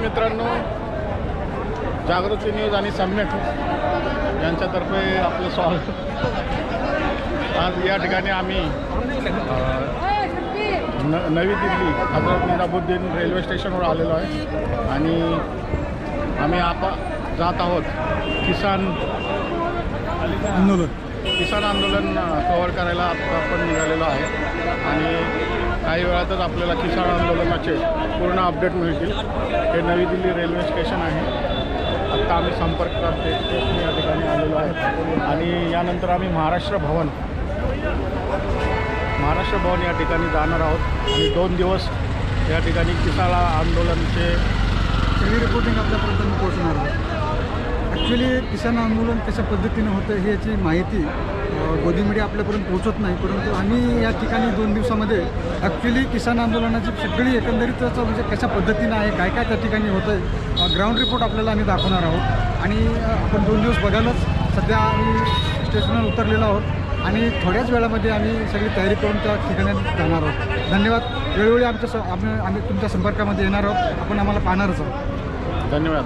मित्रांनो. जागृती न्यूज आणि सम्यक यांच्यातर्फे आपलं स्वागत. आज या ठिकाणी आम्ही न नवी दिल्ली हजरत निजामुद्दीन रेल्वे स्टेशनवर आलेलो आहे. आणि आम्ही आता जात आहोत किसान आंदोलन. किसान आंदोलन कव्हर करायला आता आपण निघालेलो आहे. आणि काही वेळातच आपल्याला किसान आंदोलनाचे पूर्ण अपडेट मिळतील. हे नवी दिल्ली रेल्वे स्टेशन आहे. आत्ता आम्ही संपर्क करते. स्टेशन या ठिकाणी आलेलो आहे. आणि यानंतर आम्ही महाराष्ट्र भवन. महाराष्ट्र भवन या ठिकाणी जाणार आहोत. आणि दोन दिवस या ठिकाणी किसान आंदोलनचे सगळी रिपोर्टिंग आपल्यापर्यंत मी पोहोचणार आहोत ॲक्च्युली किसान आंदोलन कशा पद्धतीनं होतं ह्याची माहिती गोदी मीडिया आपल्यापर्यंत पोहोचत नाही परंतु आम्ही या ठिकाणी दोन दिवसामध्ये ॲक्च्युली किसान आंदोलनाची सगळी एकंदरीत म्हणजे कशा पद्धतीनं आहे काय काय त्या ठिकाणी होतं आहे ग्राउंड रिपोर्ट आपल्याला आम्ही दाखवणार आहोत. आणि आपण दोन दिवस बघायलाच सध्या आम्ही स्टेशनवर उतरलेलो आहोत आणि थोड्याच वेळामध्ये आम्ही सगळी तयारी करून त्या ठिकाणी जाणार आहोत. धन्यवाद. वेळोवेळी आमच्या स आम्ही आम्ही तुमच्या संपर्कामध्ये येणार आहोत. आपण आम्हाला पाहणारच आहोत. धन्यवाद.